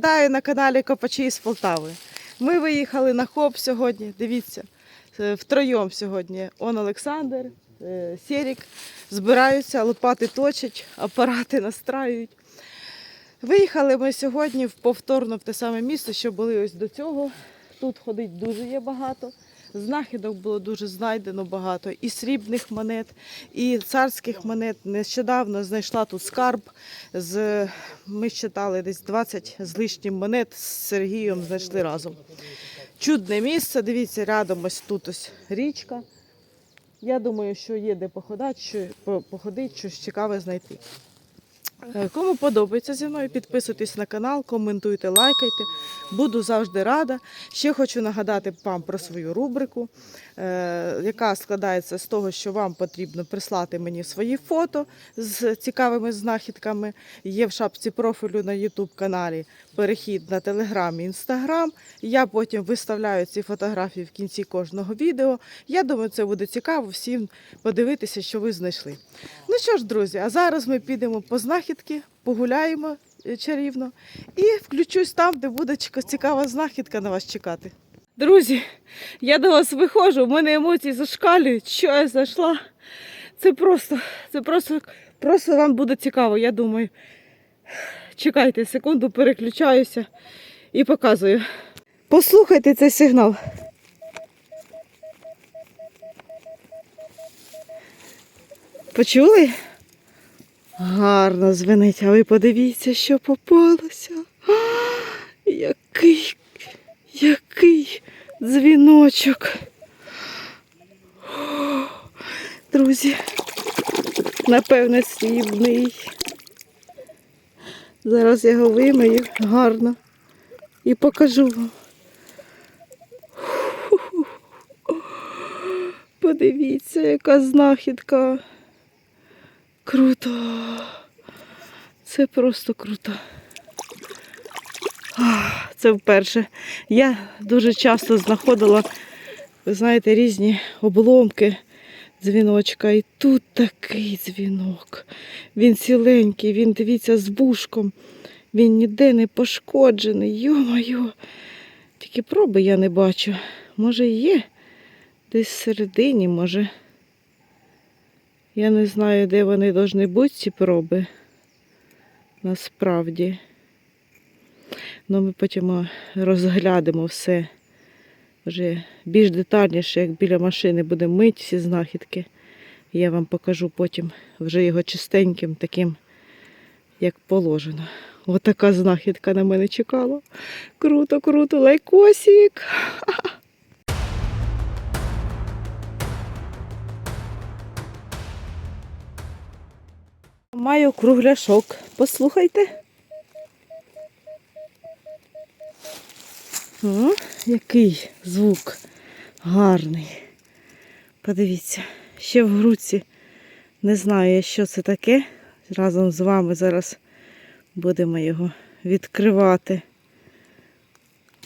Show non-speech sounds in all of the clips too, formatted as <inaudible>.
Вітаю на каналі Копачі з Полтави. Ми виїхали на хоп сьогодні. Дивіться, е, втроєм сьогодні. Он Олександр, е, Серік збираються, лопати точать, апарати настраюють. Виїхали ми сьогодні повторно в те саме місце, що були ось до цього. Тут ходить дуже є багато. Знахідок було дуже знайдено багато. І срібних монет, і царських монет. Нещодавно знайшла тут скарб. З, ми считали десь 20 з лишнім монет з Сергієм знайшли разом. Чудне місце, дивіться, рядом ось тут ось річка. Я думаю, що є де походати, що, по- походити, щось цікаве знайти. Е, Кому подобається зі мною, підписуйтесь на канал, коментуйте, лайкайте. Буду завжди рада. Ще хочу нагадати вам про свою рубрику, е, яка складається з того, що вам потрібно прислати мені свої фото з цікавими знахідками. Є в шапці профілю на YouTube каналі перехід на Telegram і Instagram. Я потім виставляю ці фотографії в кінці кожного відео. Я думаю, це буде цікаво всім подивитися, що ви знайшли. Ну що ж, друзі, а зараз ми підемо по знахідки, погуляємо чарівно і включусь там, де буде цікава знахідка на вас чекати. Друзі, я до вас виходжу, у мене емоції зашкалюють, що я знайшла. Це просто, це просто, просто вам буде цікаво, я думаю. Чекайте секунду, переключаюся і показую. Послухайте цей сигнал. Почули? Гарно звенить, а ви подивіться, що попалося. А, який, який дзвіночок. Друзі, напевне, срібний. Зараз я його вимию гарно і покажу вам. Подивіться, яка знахідка. Круто. Це просто круто. Це вперше. Я дуже часто знаходила, ви знаєте, різні обломки дзвіночка. І тут такий дзвінок. Він ціленький, він, дивіться, з бушком. Він ніде не пошкоджений. Йо-моє. Тільки проби я не бачу. Може є? Десь всередині, може. Я не знаю, де вони повинні бути, ці проби. Насправді. Ну, ми потім розглядимо все вже більш детальніше, як біля машини будемо мити всі знахідки. Я вам покажу потім вже його чистеньким, таким, як положено. Отака знахідка на мене чекала. Круто, круто, лайкосик. <laughs> Маю кругляшок. Послухайте. О, який звук гарний. Подивіться, ще в груці не знаю, що це таке. Разом з вами зараз будемо його відкривати.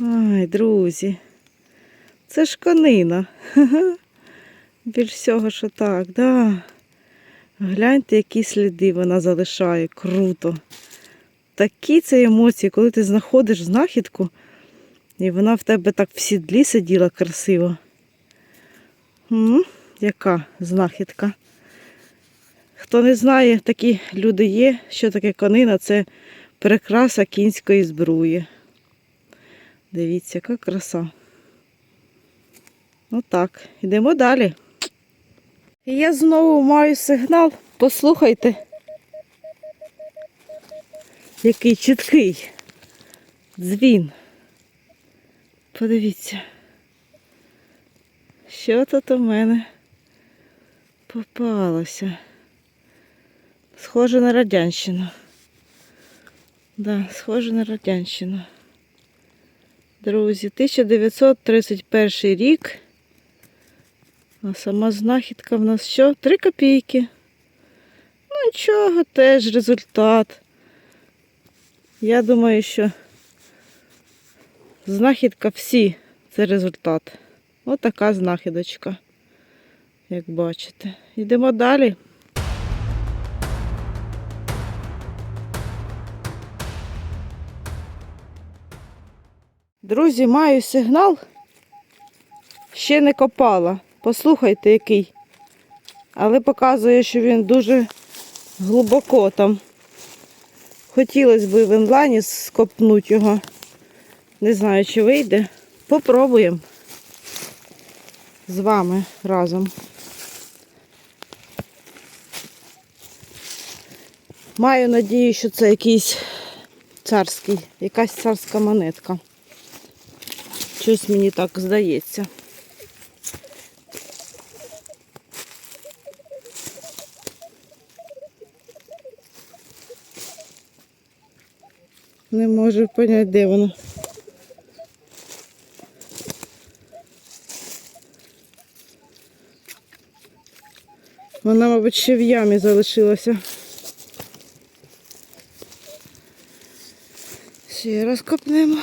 Ай, друзі, це ж конина. <laughs> Більш всього, що так, да. Гляньте, які сліди вона залишає. Круто. Такі це емоції, коли ти знаходиш знахідку, і вона в тебе так в сідлі сиділа красиво. М, Яка знахідка? Хто не знає, такі люди є, що таке конина, це прикраса кінської збруї. Дивіться, яка краса. Отак, йдемо далі. І я знову маю сигнал. Послухайте. Який чіткий дзвін. Подивіться. Що тут у мене попалося? Схоже на радянщину. Да, схоже на радянщину. Друзі, 1931 рік. А сама знахідка в нас що? Три копійки. Ну нічого, теж результат. Я думаю, що знахідка всі це результат. Ось така знахідочка, як бачите. Йдемо далі. Друзі, маю сигнал. Ще не копала. Послухайте, який. Але показує, що він дуже глибоко там. Хотілося б в інлайні скопнути його. Не знаю, чи вийде. Попробуємо з вами разом. Маю надію, що це якийсь царський, якась царська монетка. Щось мені так здається. Не можу поняти, де воно. Вона, мабуть, ще в ямі залишилася. Ще раз копнемо.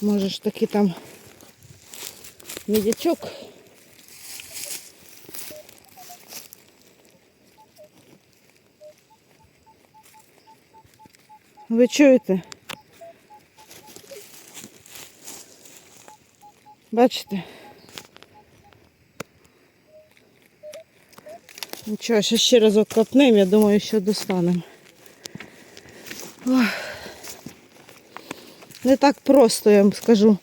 Може ж таки там мідячок. Ви чуєте? Бачите? Нічого, ще ще разок копнемо, я думаю, що достанемо. Не так просто, я вам скажу,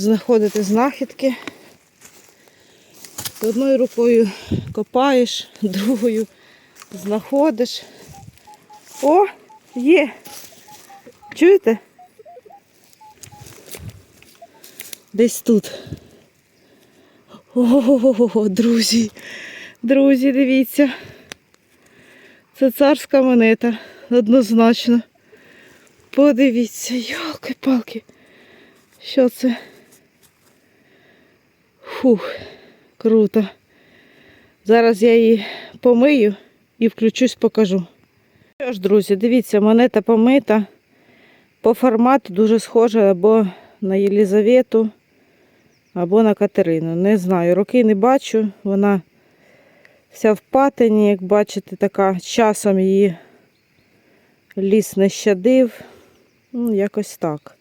знаходити знахідки. Одною рукою копаєш, <laughs> другою знаходиш. О, є. Чуєте? Десь тут. Ого, друзі. Друзі, дивіться. Це царська монета, однозначно. Подивіться, йолки-палки. Що це? Фух, круто. Зараз я її помию і включусь, покажу. Що ж, друзі, дивіться, монета помита. По формату дуже схожа або на Єлізавету, або на Катерину. Не знаю, роки не бачу. Вона вся в патині, як бачите, така часом її ліс не щадив. Ну, якось так.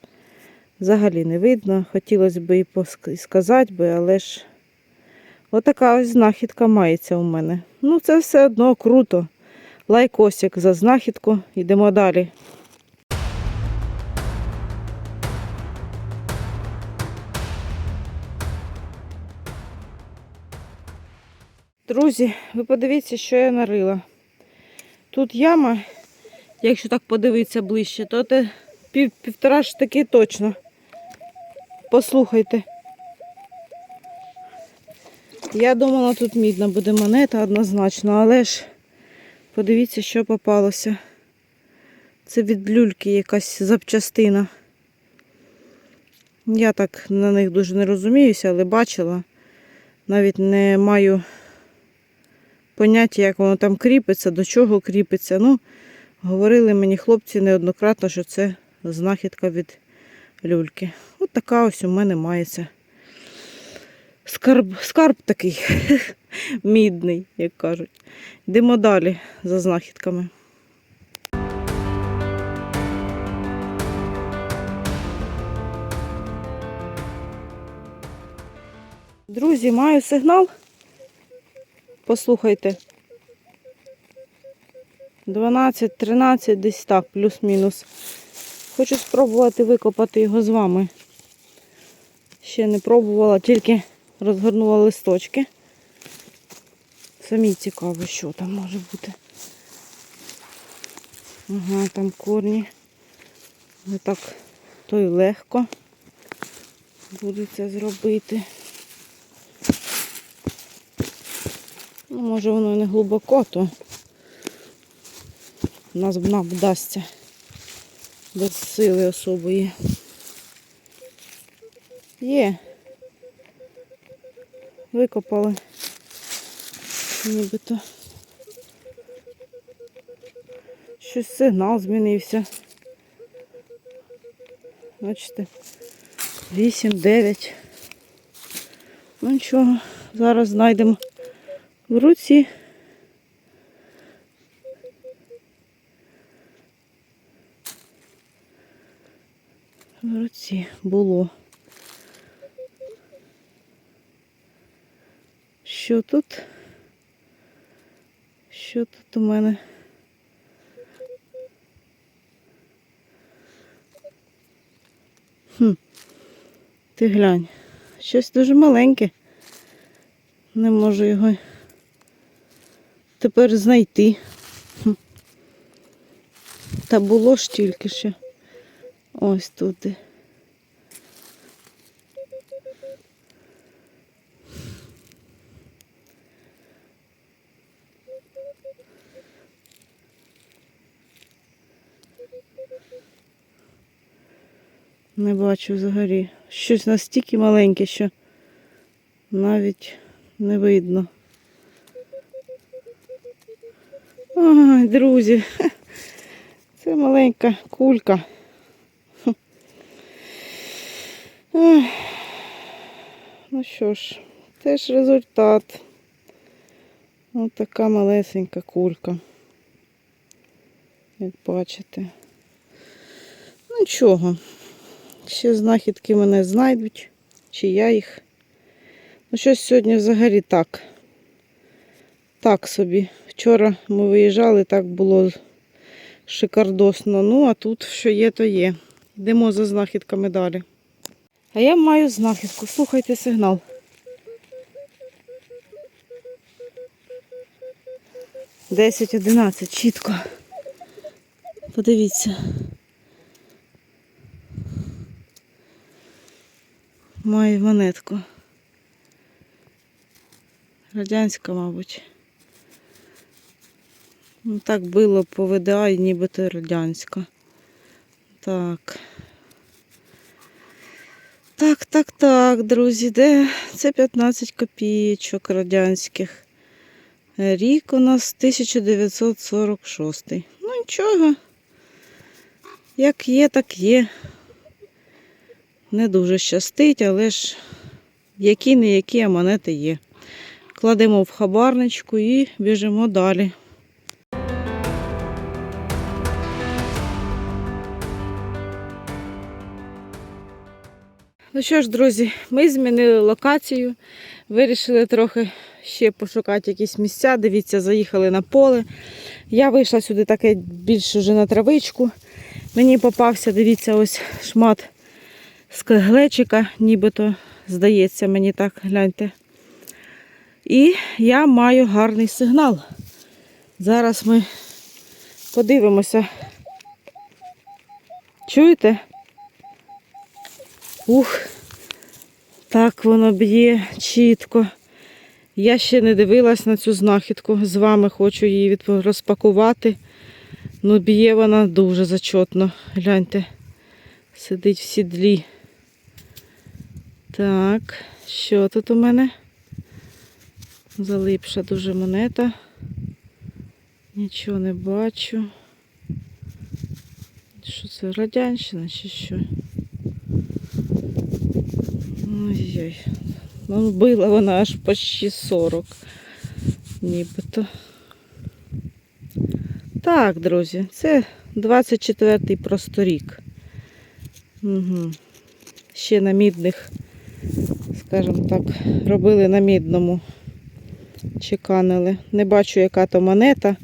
Взагалі не видно. Хотілося б і сказати би, але ж отака ось знахідка мається у мене. Ну, це все одно круто. Лайкосик за знахідку. Йдемо далі. Друзі, ви подивіться, що я нарила. Тут яма, якщо так подивитися ближче, то це пів, півтора ж таки точно. Послухайте. Я думала, тут мідна буде монета однозначно, але ж подивіться, що попалося. Це від люльки якась запчастина. Я так на них дуже не розуміюся, але бачила. Навіть не маю поняття, як воно там кріпиться, до чого кріпиться. Ну, говорили мені хлопці неоднократно, що це знахідка від люльки. От така ось у мене мається. Скарб, скарб такий <laughs> мідний, як кажуть. Йдемо далі за знахідками. Друзі, маю сигнал. Послухайте. 12, 13, десь так, плюс-мінус. Хочу спробувати викопати його з вами. Ще не пробувала, тільки розгорнула листочки. Самі цікаво, що там може бути. Ага, там корні. Не так то й легко буде це зробити. Ну, може воно не глибоко, то нас нам вдасться без сили особої. Є. Викопали. Нібито. Щось сигнал змінився. Бачите, 8-9. Ну нічого, зараз знайдемо В руці. В руці було. Що тут? Що тут у мене? Хм. Ти глянь. Щось дуже маленьке. Не можу його тепер знайти. Хм. Та було ж тільки що. Ось тут. Не бачу взагалі. Щось настільки маленьке, що навіть не видно. Ой, друзі, <laughs> це маленька кулька. <laughs> Ну що ж, теж результат. Ось така малесенька кулька. Як бачите. Нічого. Ще знахідки мене знайдуть, чи я їх. Ну, щось сьогодні взагалі так. Так собі. Вчора ми виїжджали, так було шикардосно. Ну, а тут що є, то є. Йдемо за знахідками далі. А я маю знахідку. Слухайте сигнал. Десять, одинадцять, чітко. Подивіться. Маю монетку. Радянська, мабуть. Ну, так було по ВДА і нібито радянська. Так. Так, так, так, друзі, де? Це 15 копійочок радянських. Рік у нас 1946. Ну нічого. Як є, так є. Не дуже щастить, але ж які не які, монети є. Кладемо в хабарничку і біжимо далі. Ну що ж, друзі, ми змінили локацію. Вирішили трохи ще пошукати якісь місця. Дивіться, заїхали на поле. Я вийшла сюди таке більше вже на травичку. Мені попався, дивіться, ось шмат з глечика, нібито, здається, мені так, гляньте. І я маю гарний сигнал. Зараз ми подивимося. Чуєте? Ух, так воно б'є чітко. Я ще не дивилась на цю знахідку. З вами хочу її розпакувати. Ну, б'є вона дуже зачотно. Гляньте, сидить в сідлі. Так, що тут у мене? Залипша дуже монета. Нічого не бачу. Що це, радянщина чи що? Ой-ой. Ну, била вона аж почти 40. Нібито. Так, друзі, це 24-й просто рік. Угу. Ще на мідних, скажімо так, робили на мідному. Чеканили. Не бачу, яка то монета.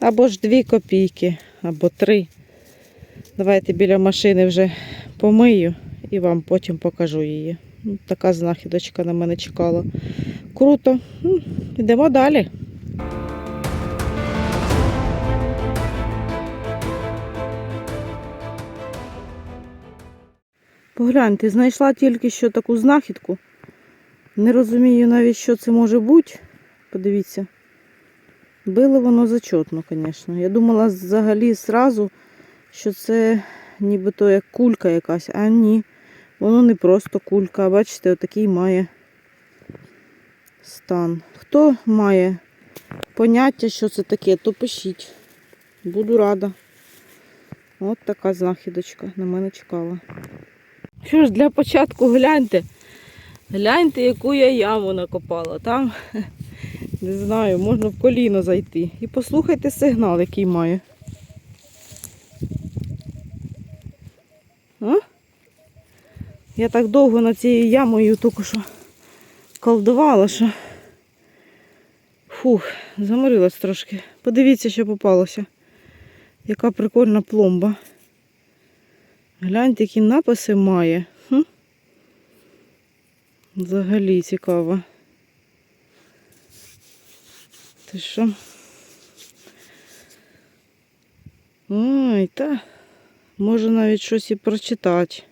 Або ж 2 копійки, або 3. Давайте біля машини вже помию і вам потім покажу її. Ну, Така знахідочка на мене чекала. Круто. Ну, Йдемо далі. Погляньте, знайшла тільки що таку знахідку. Не розумію навіть, що це може бути. Подивіться. Било воно зачетно, звісно. Я думала взагалі зразу, що це нібито як кулька якась, а ні. Воно не просто кулька, а бачите, отакий має стан. Хто має поняття, що це таке, то пишіть. Буду рада. От така знахідочка на мене чекала. Що ж, для початку гляньте. Гляньте, яку я яму накопала. Там Не знаю, можна в коліно зайти. І послухайте сигнал, який має. А? Я так довго над цією ямою тільки що колдувала, що фух, заморилась трошки. Подивіться, що попалося. Яка прикольна пломба. Гляньте, які написи має. Взагалі цікаво. Ти що? Ой, та може навіть щось і прочитати.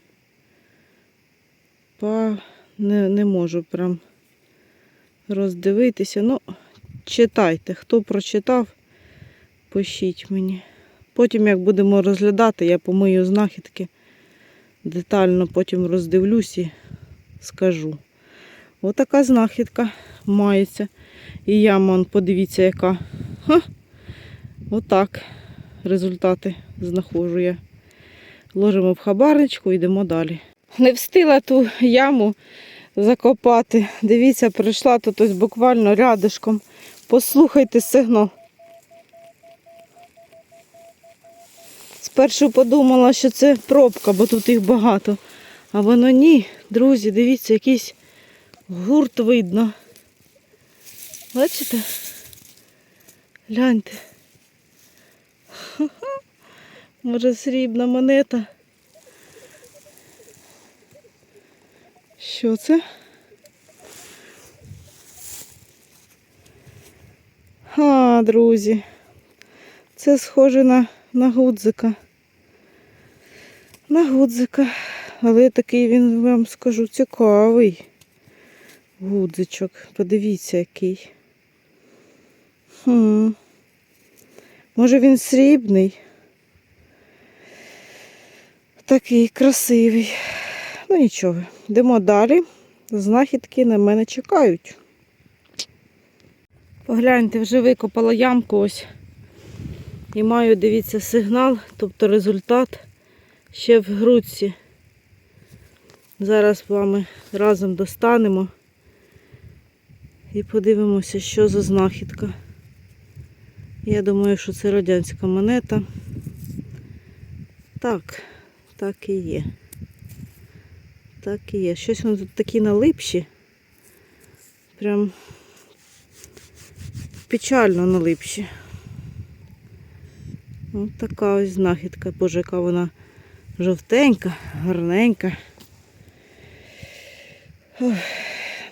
Па не, не можу прям роздивитися. Ну, читайте. Хто прочитав, пишіть мені. Потім, як будемо розглядати, я помию знахідки. Детально потім роздивлюсь і скажу. Отака знахідка мається. І яма, подивіться, яка. Ха! Отак результати знаходжу я. Ложимо в хабарничку і йдемо далі. Не встигла ту яму закопати. Дивіться, прийшла тут ось буквально рядишком. Послухайте сигнал. Спершу подумала, що це пробка, бо тут їх багато. А воно ні, друзі, дивіться, якийсь гурт видно. Бачите? Гляньте. Ха-ха. <laughs> Може срібна монета. Що це? А, друзі. Це схоже на, на гудзика. На гудзика. Але такий він, вам скажу, цікавий. Гудзичок. Подивіться, який. Хм. Може він срібний. Такий красивий. Ну нічого, йдемо далі. Знахідки на мене чекають. Погляньте, вже викопала ямку ось. І маю, дивіться, сигнал, тобто результат ще в грудці. Зараз з вами разом достанемо і подивимося, що за знахідка. Я думаю, що це радянська монета. Так, так і є. Так і є. Щось воно тут такі налипші. Прям печально налипші. Ось така ось знахідка. Боже, яка вона жовтенька, гарненька. Ох,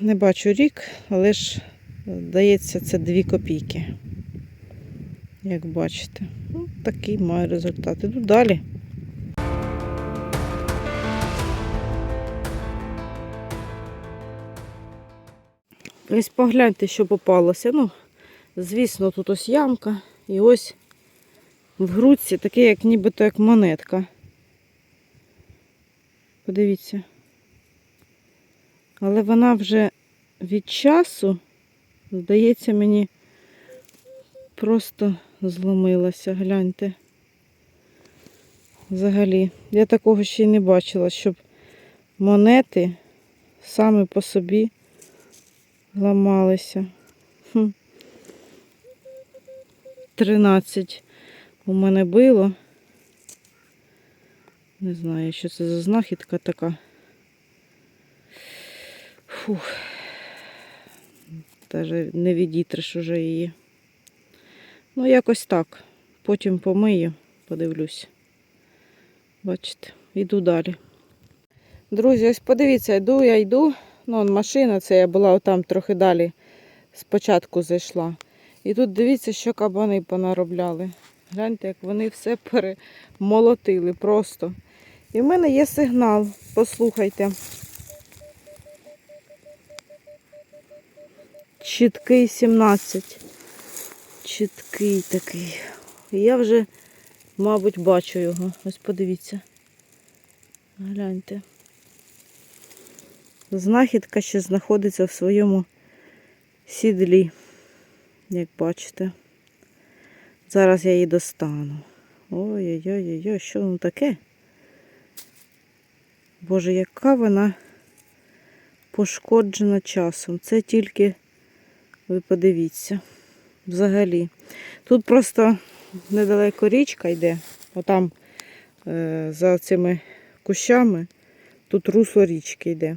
не бачу рік, але ж здається, це 2 копійки. Як бачите. Ну, такий має результат. Іду далі. Ось погляньте, що попалося. Ну, звісно, тут ось ямка і ось в грудці таке, як нібито як монетка. Подивіться. Але вона вже від часу, здається, мені просто зломилася. Гляньте. Взагалі. Я такого ще й не бачила, щоб монети саме по собі ламалися. Хм. 13 у мене було. Не знаю, що це за знахідка така. Фух. Даже не відітриш уже її. Ну, якось так. Потім помию, подивлюсь. Бачите, йду далі. Друзі, ось подивіться, йду, я йду. Ну, он машина, це я була отам трохи далі. Спочатку зайшла. І тут дивіться, що кабани понаробляли. Гляньте, як вони все перемолотили просто. І в мене є сигнал. Послухайте. Чіткий 17. Чіткий такий. Я вже, мабуть, бачу його. Ось подивіться. Гляньте. Знахідка ще знаходиться в своєму сідлі, як бачите. Зараз я її достану. Ой-ой-ой, що воно таке? Боже, яка вона пошкоджена часом. Це тільки Ви подивіться. Взагалі. Тут просто недалеко річка йде, отам е, за цими кущами. Тут русло річки йде.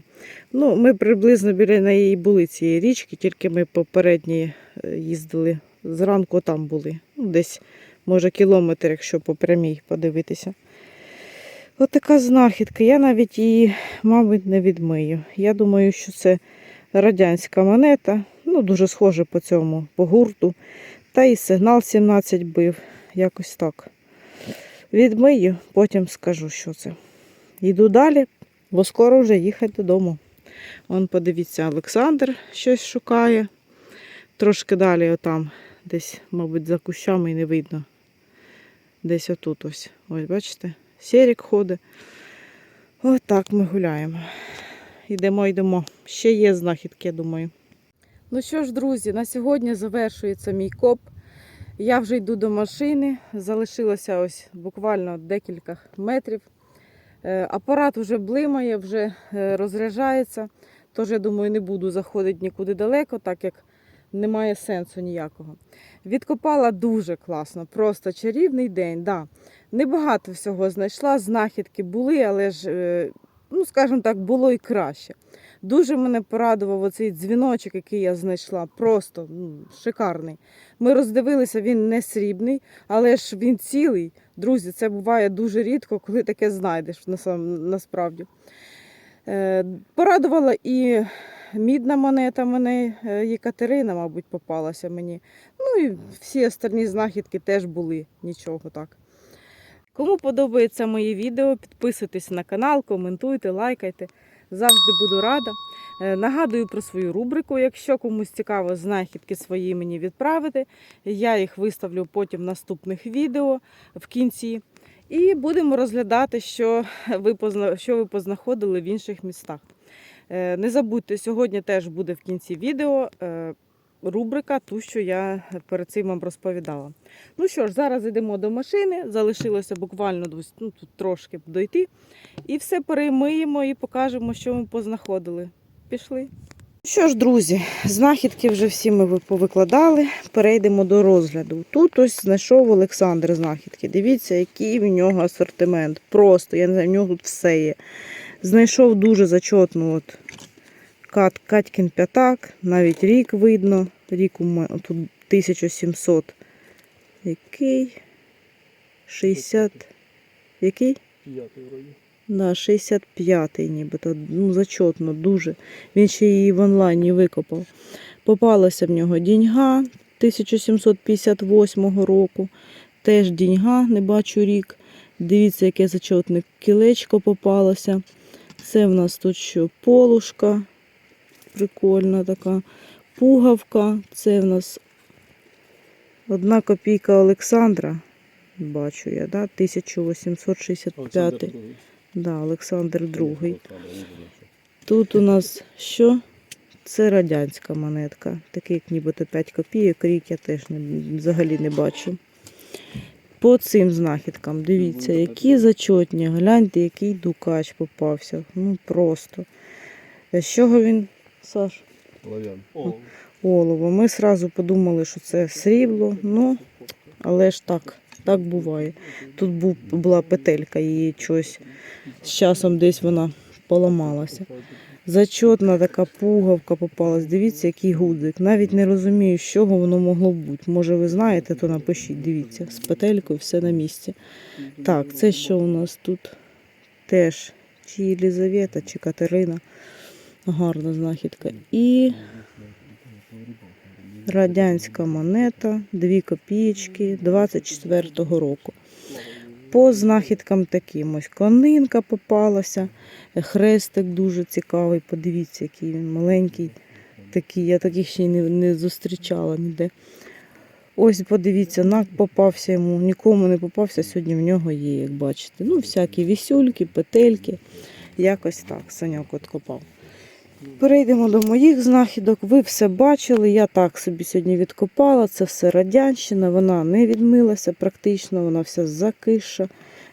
Ну, ми приблизно біля неї були цієї річки, тільки ми попередні е, їздили. Зранку там були. Ну, десь, може, кілометр, якщо по прямій подивитися. От така знахідка. Я навіть її, мабуть, не відмию. Я думаю, що це радянська монета. Ну, дуже схоже по цьому, по гурту. Та і сигнал 17 бив. Якось так. Відмию, потім скажу, що це. Йду далі, бо скоро вже їхати додому. Вон, подивіться, Олександр щось шукає. Трошки далі, отам, десь, мабуть, за кущами і не видно. Десь отут ось. Ось, бачите? Серік ходить. Ось так ми гуляємо. Йдемо, йдемо. Ще є знахідки, я думаю. Ну що ж, друзі, на сьогодні завершується мій коп. Я вже йду до машини. Залишилося ось буквально декілька метрів. Е, Апарат вже блимає, вже е, розряджається. Тож, я думаю, не буду заходити нікуди далеко, так як немає сенсу ніякого. Відкопала дуже класно, просто чарівний день. Да. Небагато всього знайшла, знахідки були, але ж, е, ну, скажімо так, було і краще. Дуже мене порадував оцей дзвіночок, який я знайшла. Просто ну, шикарний. Ми роздивилися, він не срібний, але ж він цілий. Друзі, це буває дуже рідко, коли таке знайдеш насправді. Е, Порадувала і мідна монета мене, е, Єкатерина, мабуть, попалася мені. Ну і всі остальні знахідки теж були нічого так. Кому подобається моє відео, підписуйтесь на канал, коментуйте, лайкайте. Завжди буду рада. Е, Нагадую про свою рубрику. Якщо комусь цікаво знахідки свої мені відправити, я їх виставлю потім в наступних відео в кінці. І будемо розглядати, що ви, що ви познаходили в інших містах. Е, Не забудьте, сьогодні теж буде в кінці відео е, рубрика, ту, що я перед цим вам розповідала. Ну що ж, зараз йдемо до машини. Залишилося буквально ну, тут трошки дойти. І все перемиємо і покажемо, що ми познаходили. Пішли. Що ж, друзі, знахідки вже всі ми повикладали. Перейдемо до розгляду. Тут ось знайшов Олександр знахідки. Дивіться, який в нього асортимент. Просто, я не знаю, в нього тут все є. Знайшов дуже зачетну от Кат, Катькін п'ятак, навіть рік видно. Рік у мене тут 1700. Який? 60. Який? П'ятий вроді. Да, 65-й нібито. Ну, зачетно, дуже. Він ще її в онлайні викопав. Попалася в нього діньга 1758 року. Теж діньга, не бачу рік. Дивіться, яке зачетне кілечко попалося. Це в нас тут що полушка. Прикольна така. Пугавка. Це в нас одна копійка Олександра. Бачу я, да? 1865. Олександр Другий. Да, Олександр II. Тут у нас що? Це радянська монетка. Такий, як нібито 5 копійок, рік я теж не, взагалі не бачу. По цим знахідкам, дивіться, які зачотні. Гляньте, який дукач попався. Ну просто. З чого він, Саш? Олово. Ми одразу подумали, що це срібло, ну, але ж так, так буває. Тут був, була петелька, її щось з часом десь вона поламалася. Зачотна така пугавка попалась. Дивіться, який гудзик. Навіть не розумію, з чого воно могло бути. Може, ви знаєте, то напишіть. Дивіться, з петелькою все на місці. Так, це що у нас тут? Теж чи Єлізавета, чи Катерина. Гарна знахідка. І радянська монета, 2 копійки 24-го року. По знахідкам таким ось конинка попалася, хрестик дуже цікавий. Подивіться, який він маленький. Такий, я таких ще й не, не зустрічала ніде. Ось подивіться, нак попався йому, нікому не попався, сьогодні в нього є, як бачите. Ну, всякі вісюльки, петельки. Якось так Саньок от копав. Перейдемо до моїх знахідок. Ви все бачили. Я так собі сьогодні відкопала. Це все радянщина, вона не відмилася практично, вона вся закиша.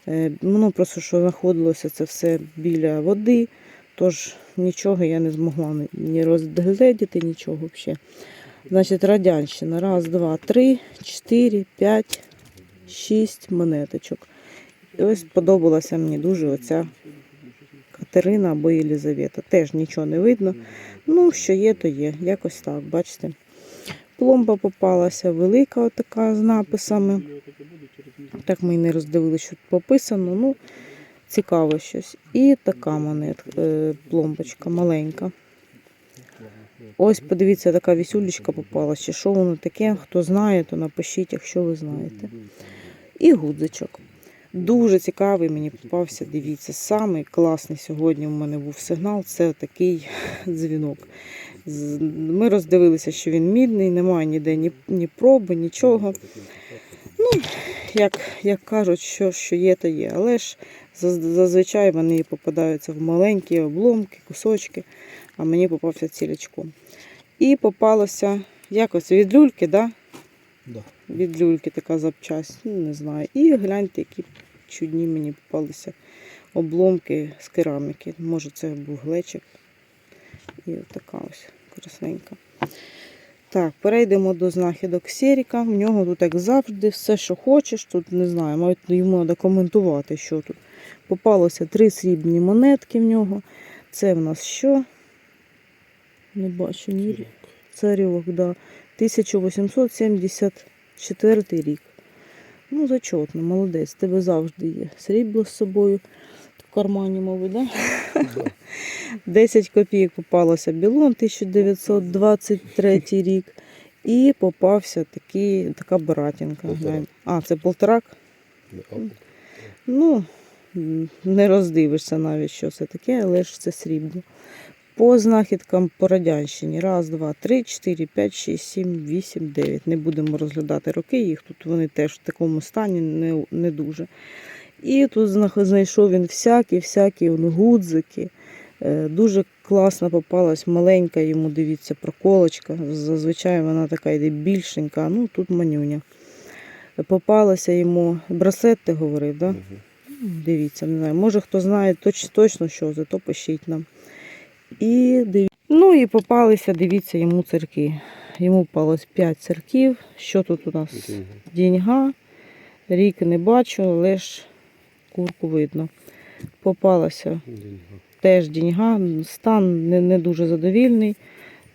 Е, Воно просто що знаходилося це все біля води. Тож нічого я не змогла ні розгледіти, нічого взагалі. Значить, радянщина. Раз, два, три, чотири, п'ять, шість монеточок. І ось подобалася мені дуже оця Катерина або Єлізавета. Теж нічого не видно. Ну, що є, то є. Якось так, бачите. Пломба попалася велика, отака з написами. Так ми й не роздивилися, що тут пописано. Ну, цікаво щось. І така монет, е, пломбочка маленька. Ось подивіться, така вісюлечка попалася. Що воно таке? Хто знає, то напишіть, якщо ви знаєте. І гудзичок. Дуже цікавий мені попався. Дивіться, самий класний сьогодні у мене був сигнал. Це такий <laughs> дзвінок. Ми роздивилися, що він мідний, немає ніде ні, ні проби, нічого. Ну, як, як кажуть, що, що є, то є. Але ж зазвичай вони попадаються в маленькі обломки, кусочки, а мені попався цілячком. І попалося якось від люльки, да? Да. від люльки така запчасть, ну не знаю. І гляньте, які чудні мені попалися обломки з кераміки. Може, це був глечик. І от така ось красненька. Так, перейдемо до знахідок Серіка. В нього тут, як завжди, все, що хочеш. Тут не знаю, навіть йому треба коментувати, що тут. Попалося три срібні монетки в нього. Це в нас що? Не бачу ні. Царьок, да. 1874 рік. Ну, зачетно, молодець, тебе завжди є. Срібло з собою в кармані, мабуть, да? Да. 10 копійок попалося білон 1923 рік. І попався такий, така братінка. Полторак. А, це полторак? Ну, не роздивишся навіть, що це таке, але ж це срібло. По знахідкам по радянщині. Раз, два, три, чотири, п'ять, шість, сім, вісім, дев'ять. Не будемо розглядати роки їх. Тут вони теж в такому стані не, не дуже. І тут знайшов він всякі, всякі он, гудзики. Е, Дуже класно попалась маленька йому, дивіться, проколочка. Зазвичай вона така йде більшенька, ну тут манюня. Попалася йому браслет, ти говорив, так? Да? мгм. Дивіться, не знаю. Може хто знає точ, точно що це, то пишіть нам. І диві... Ну і попалися, дивіться, йому церкви. Йому попалось 5 церків. Що тут у нас? Діньга. Рік не бачу, але ж курку видно. Попалася теж діньга. Стан не, не дуже задовільний.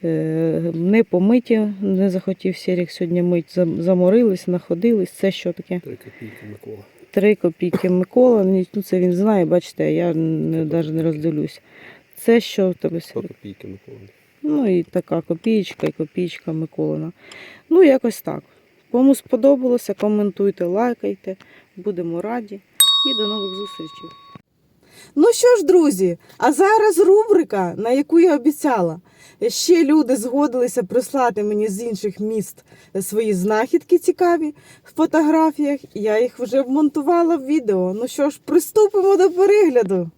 Е, Не помиті, не захотів Серік сьогодні мить. Заморились, находились. Це що таке? Три копійки Микола. Три копійки Микола. Ну, це він знає, бачите, я навіть не роздивлюсь. Це що в тебе? Сто копійки Микола. Ну і така копійка і копійка Миколина. Ну, якось так. Кому сподобалося, коментуйте, лайкайте. Будемо раді. І до нових зустрічей. Ну що ж, друзі, а зараз рубрика, на яку я обіцяла. Ще люди згодилися прислати мені з інших міст свої знахідки цікаві в фотографіях. Я їх вже вмонтувала в відео. Ну що ж, приступимо до перегляду.